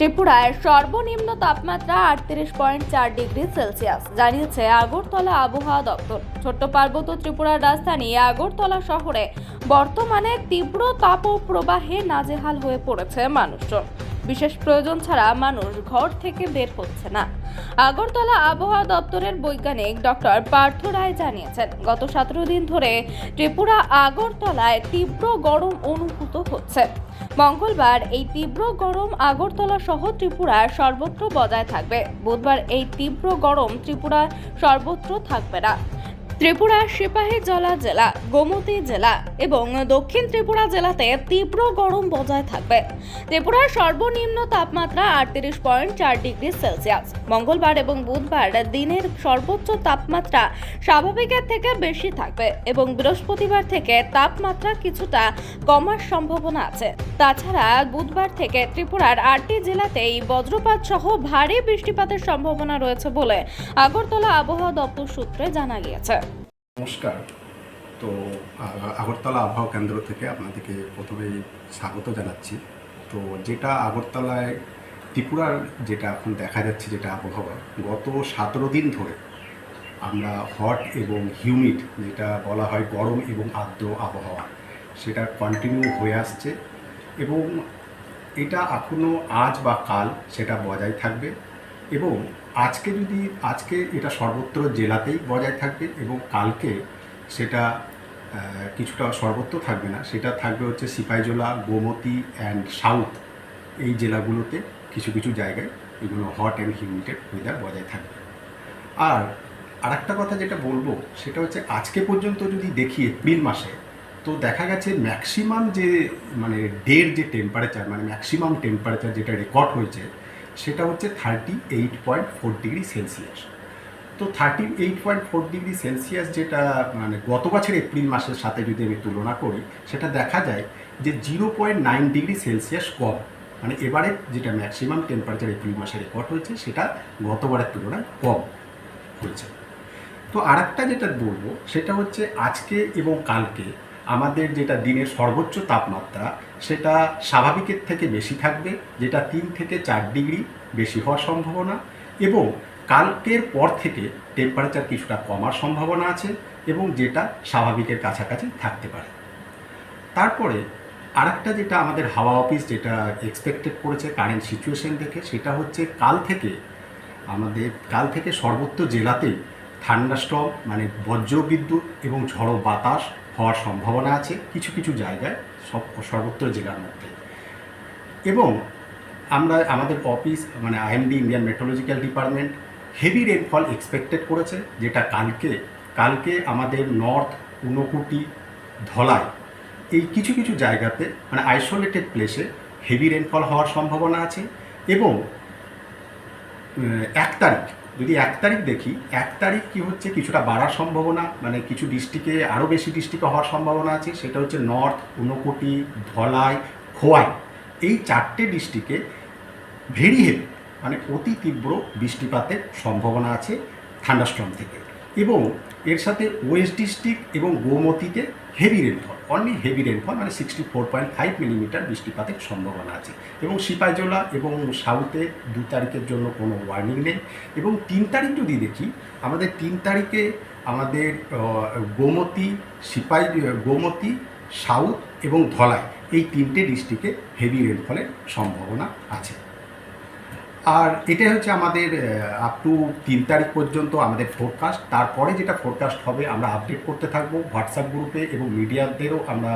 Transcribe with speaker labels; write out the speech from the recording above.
Speaker 1: ত্রিপুরায় সর্বনিম্ন তাপমাত্রা আটত্রিশ পয়েন্ট চার ডিগ্রি সেলসিয়াস, জানিয়েছে আগরতলা আবহাওয়া দপ্তর। ছোট্ট পার্বত্য ত্রিপুরার রাজধানী আগরতলা শহরে বর্তমানে তীব্র তাপ প্রবাহে নাজেহাল হয়ে পড়েছে মানুষজন। বিশেষ প্রয়োজন ছাড়া মানুষ ঘর থেকে বের হচ্ছে না। আগরতলা আবহাওয়া দপ্তরের বৈজ্ঞানিক ডক্টর পার্থ রায় জানিয়েছেন, গত সতেরো দিন ধরে ত্রিপুরা আগরতলায় তীব্র গরম অনুভূত হচ্ছে। মঙ্গলবার এই তীব্র গরম আগরতলা সহ ত্রিপুরার সর্বত্র বজায় থাকবে। বুধবার এই তীব্র গরম ত্রিপুরার সর্বত্র থাকবে না। ত্রিপুরার সিপাহীজলা জেলা, গোমতী জেলা এবং দক্ষিণ ত্রিপুরা জেলাতে তীব্র গরম বজায় থাকবে। ত্রিপুরার সর্বনিম্ন তাপমাত্রা আটত্রিশ পয়েন্ট চার ডিগ্রি সেলসিয়াস। মঙ্গলবার এবং বুধবার দিনের সর্বোচ্চ তাপমাত্রা স্বাভাবিকের থেকে বেশি থাকবে এবং বৃহস্পতিবার থেকে তাপমাত্রা কিছুটা কমার সম্ভাবনা আছে। তাছাড়া বুধবার থেকে ত্রিপুরার আটটি জেলাতেই বজ্রপাত সহ ভারী বৃষ্টিপাতের সম্ভাবনা রয়েছে বলে আগরতলা আবহাওয়া দপ্তর সূত্রে জানা গিয়েছে।
Speaker 2: নমস্কার। তো আগরতলা আবহাওয়া কেন্দ্র থেকে আপনাদেরকে প্রথমেই স্বাগত জানাচ্ছি। তো, যেটা আগরতলায়, ত্রিপুরার যেটা এখন দেখা যাচ্ছে যেটা আবহাওয়া, গত সতেরো দিন ধরে আমরা হট এবং হিউমিড, যেটা বলা হয় গরম এবং আর্দ্র আবহাওয়া, সেটা কন্টিনিউ হয়ে আসছে এবং এটা এখনও আজ বা কাল সেটা বজায় থাকবে। এবং আজকে যদি, আজকে এটা সর্বত্র জেলাতেই বজায় থাকবে এবং কালকে সেটা কিছুটা সর্বত্র থাকবে না, সেটা থাকবে হচ্ছে সিপাইজোলা, গোমতি অ্যান্ড সাউথ এই জেলাগুলোতে কিছু কিছু জায়গায় এগুলো হট অ্যান্ড হিউমিটেড ওয়েদার বজায় থাকবে। আর আরেকটা কথা যেটা বলব, সেটা হচ্ছে আজকে পর্যন্ত যদি দেখি এপ্রিল মাসে, তো দেখা গেছে ম্যাক্সিমাম যে মানে ডের যে টেম্পারেচার মানে ম্যাক্সিমাম টেম্পারেচার যেটা রেকর্ড হয়েছে সেটা হচ্ছে thirty eight point four degree Celsius তো thirty eight point four degree Celsius যেটা মানে গত বছর এপ্রিল মাসের সাথে যদি আমি তুলনা করি, সেটা দেখা যায় যে zero point nine degree Celsius কম। মানে এবারে যেটা ম্যাক্সিমাম টেম্পারেচার এপ্রিল মাসে রেকর্ড হয়েছে, সেটা গতবারের তুলনায় কম হয়েছে। তো আরেকটা যেটা বলব, সেটা হচ্ছে আজকে এবং কালকে আমাদের যেটা দিনের সর্বোচ্চ তাপমাত্রা, সেটা স্বাভাবিকের থেকে বেশি থাকবে, যেটা তিন থেকে চার ডিগ্রি বেশি হওয়ার সম্ভাবনা এবং কালকের পর থেকে টেম্পারেচার কিছুটা কমার সম্ভাবনা আছে এবং যেটা স্বাভাবিকের কাছাকাছি থাকতে পারে। তারপরে আরেকটা যেটা আমাদের হাওয়া অফিস যেটা এক্সপেক্টেড করেছে কারেন্ট সিচুয়েশন দেখে, সেটা হচ্ছে কাল থেকে আমাদের, কাল থেকে সর্বত্র জেলাতেই থান্ডাস্ট্রম মানে বজ্রবিদ্যুৎ এবং ঝড়ো বাতাস হওয়ার সম্ভাবনা আছে কিছু কিছু জায়গায়, সব সর্বত্র জেলার মধ্যে। এবং আমরা, আমাদের অফিস মানে IMD Indian meteorological department heavy rainfall expected করেছে, যেটা কালকে কালকে আমাদের নর্থ ঊনকুটি ধলাই, এই কিছু কিছু জায়গাতে মানে আইসোলেটেড প্লেসে হেভি রেনফল হওয়ার সম্ভাবনা আছে এবং এক তারিখ যদি এক তারিখ দেখি, এক তারিখ কি হচ্ছে কিছুটা বাড়ার সম্ভাবনা মানে কিছু ডিস্ট্রিক্টে আরও বেশি ডিস্ট্রিক্টে হওয়ার সম্ভাবনা আছে, সেটা হচ্ছে নর্থ, ঊনকোটি, ধলাই, খোয়াই। এই চারটে ডিস্ট্রিক্টে ভেরি হেভি মানে অতি তীব্র বৃষ্টিপাতের সম্ভাবনা আছে থান্ডাস্ট্রম থেকে। এবং এর সাথে ওয়েস্ট ডিস্ট্রিক্ট এবং গোমতীতে heavy rainfall only heavy rainfall মানে sixty four point five millimetre বৃষ্টিপাতের সম্ভাবনা আছে। এবং সিপাহীজলা এবং সাউথে দু তারিখের জন্য কোনো ওয়ার্নিং নেই। এবং তিন তারিখ যদি দেখি, আমাদের তিন তারিখে আমাদের গোমতী সিপাহী গোমতী, সাউথ এবং ধলাই এই তিনটে ডিস্ট্রিক্টে হেভি রেনফলের সম্ভাবনা আছে। আর এটাই হচ্ছে আমাদের আপ টু তিন তারিখ পর্যন্ত আমাদের ফোরকাস্ট তারপরে যেটা ফোরকাস্ট হবে, আমরা আপডেট করতে থাকব হোয়াটসঅ্যাপ গ্রুপে এবং মিডিয়াদেরও আমরা